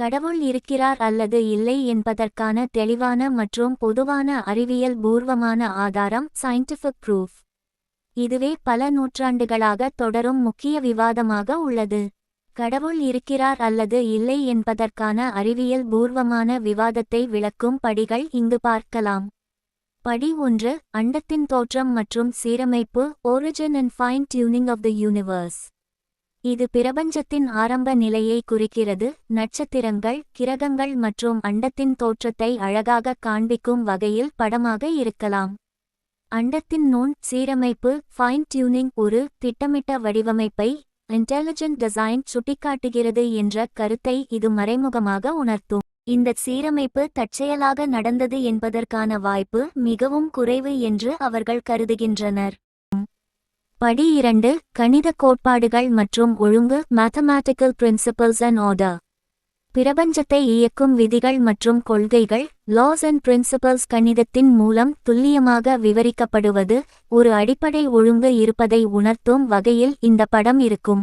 கடவுள் இருக்கிறார் அல்லது இல்லை என்பதற்கான தெளிவான மற்றும் பொதுவான அறிவியல் பூர்வமான ஆதாரம் சயின்டிஃபிக் ப்ரூஃப் இதுவே பல நூற்றாண்டுகளாக தொடரும் முக்கிய விவாதமாக உள்ளது. கடவுள் இருக்கிறார் அல்லது இல்லை என்பதற்கான அறிவியல் பூர்வமான விவாதத்தை விளக்கும் படிகள் இங்கு பார்க்கலாம். படி ஒன்று அண்டத்தின் தோற்றம் மற்றும் சீரமைப்பு origin and fine tuning of the universe இது பிரபஞ்சத்தின் ஆரம்ப நிலையை குறிக்கிறது. நட்சத்திரங்கள் கிரகங்கள் மற்றும் அண்டத்தின் தோற்றத்தை அழகாக காண்பிக்கும் வகையில் படமாக இருக்கலாம். அண்டத்தின் நுண் சீரமைப்பு ஃபைன் டியூனிங் ஒரு திட்டமிட்ட வடிவமைப்பை இன்டெலிஜென்ட் டிசைன் சுட்டிக்காட்டுகிறது என்ற கருத்தை இது மறைமுகமாக உணர்த்தும். இந்த சீரமைப்பு தற்செயலாக நடந்தது என்பதற்கான வாய்ப்பு மிகவும் குறைவு என்று அவர்கள் கருதுகின்றனர். படி இரண்டு கணித கோட்பாடுகள் மற்றும் ஒழுங்கு மேத்தமேட்டிக்கல் பிரின்சிபல்ஸ் அண்ட் ஆர்டர் பிரபஞ்சத்தை இயக்கும் விதிகள் மற்றும் கொள்கைகள் லாஸ் அண்ட் பிரின்சிபல்ஸ் கணிதத்தின் மூலம் துல்லியமாக விவரிக்கப்படுவது ஒரு அடிப்படை ஒழுங்கு இருப்பதை உணர்த்தும் வகையில் இந்த படம் இருக்கும்.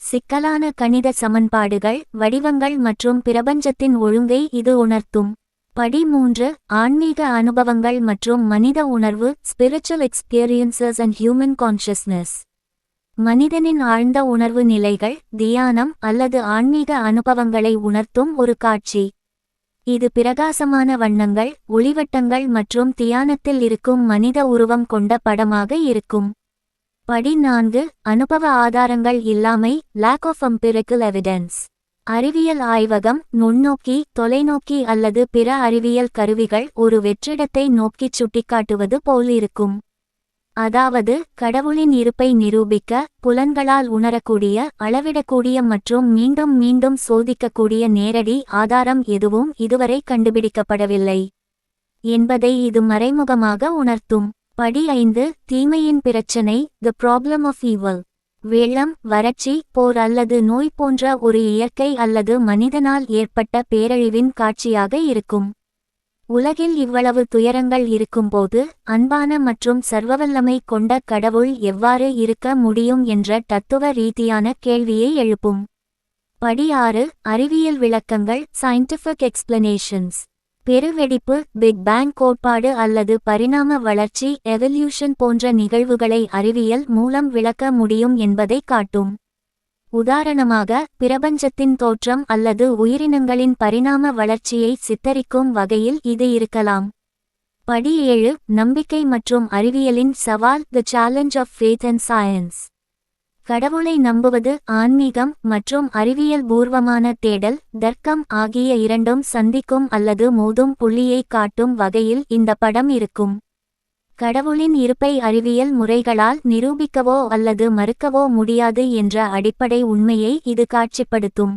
சிக்கலான கணித சமன்பாடுகள் வடிவங்கள் மற்றும் பிரபஞ்சத்தின் ஒழுங்கை இது உணர்த்தும். படி மூன்று ஆன்மீக அனுபவங்கள் மற்றும் மனித உணர்வு spiritual experiences and human consciousness மனிதனின் ஆழ்ந்த உணர்வு நிலைகள் தியானம் அல்லது ஆன்மீக அனுபவங்களை உணர்த்தும் ஒரு காட்சி. இது பிரகாசமான வண்ணங்கள் ஒளிவட்டங்கள் மற்றும் தியானத்தில் இருக்கும் மனித உருவம் கொண்ட படமாக இருக்கும். படி நான்கு அனுபவ ஆதாரங்கள் இல்லாமை லேக் ஆஃப் எம்பிரிக்கல் எவிடென்ஸ் அறிவியல் ஆய்வகம் நுண்ணோக்கி தொலைநோக்கி அல்லது பிற அறிவியல் கருவிகள் ஒரு வெற்றிடத்தை நோக்கிச் சுட்டிக்காட்டுவது போல் இருக்கும். அதாவது கடவுளின் இருப்பை நிரூபிக்க புலன்களால் உணரக்கூடிய அளவிடக்கூடிய மற்றும் மீண்டும் மீண்டும் சோதிக்கக்கூடிய நேரடி ஆதாரம் எதுவும் இதுவரை கண்டுபிடிக்கப்படவில்லை. என்பதை இது மறைமுகமாக உணர்த்தும். படி ஐந்து தீமையின் பிரச்சனை த ப்ராப்ளம் ஆஃப் ஈவல் வெள்ளம் வறட்சி போர் அல்லது நோய் போன்ற ஒரு இயற்கை அல்லது மனிதனால் ஏற்பட்ட பேரழிவின் காட்சியாக இருக்கும். உலகில் இவ்வளவு துயரங்கள் இருக்கும்போது அன்பான மற்றும் சர்வவல்லமை கொண்ட கடவுள் எவ்வாறு இருக்க முடியும் என்ற தத்துவ ரீதியான கேள்வியை எழுப்பும். படி ஆறு அறிவியல் விளக்கங்கள் சயின்டிஃபிக் எக்ஸ்பிளனேஷன்ஸ் பெருவெடிப்பு பிக் பேங் கோட்பாடு அல்லது பரிணாம வளர்ச்சி எவல்யூஷன் போன்ற நிகழ்வுகளை அறிவியல் மூலம் விளக்க முடியும் என்பதை காட்டும். உதாரணமாக பிரபஞ்சத்தின் தோற்றம் அல்லது உயிரினங்களின் பரிணாம வளர்ச்சியை சித்தரிக்கும் வகையில் இது இருக்கலாம். படி ஏழு நம்பிக்கை மற்றும் அறிவியலின் சவால் the challenge of faith and science கடவுளை நம்புவது ஆன்மீகம் மற்றும் அறிவியல் பூர்வமான தேடல் தர்க்கம் ஆகிய இரண்டும் சந்திக்கும் அல்லது மோதும் புள்ளியை காட்டும் வகையில் இந்த படம் இருக்கும். கடவுளின் இருப்பை அறிவியல் முறைகளால் நிரூபிக்கவோ அல்லது மறுக்கவோ முடியாது என்ற அடிப்படை உண்மையை இது காட்சிப்படுத்தும்.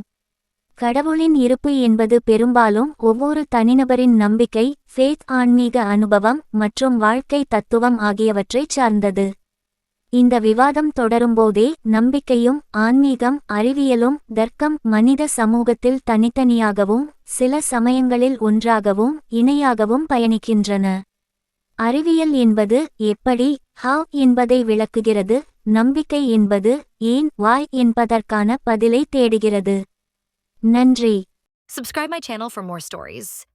கடவுளின் இருப்பு என்பது பெரும்பாலும் ஒவ்வொரு தனிநபரின் நம்பிக்கை ஃபேத் ஆன்மீக அனுபவம் மற்றும் வாழ்க்கை தத்துவம் ஆகியவற்றைச் சார்ந்தது. இந்த விவாதம் தொடரும்போதே நம்பிக்கையும் ஆன்மீகம் அறிவியலும் தர்க்கம் மனித சமூகத்தில் தனித்தனியாகவும் சில சமயங்களில் ஒன்றாகவும் இணையாகவும் பயணிக்கின்றன. அறிவியல் என்பது எப்படி ஹவ் என்பதை விளக்குகிறது நம்பிக்கை என்பது ஏன் வாய் என்பதற்கான பதிலை தேடுகிறது. நன்றி. Subscribe my channel for more stories.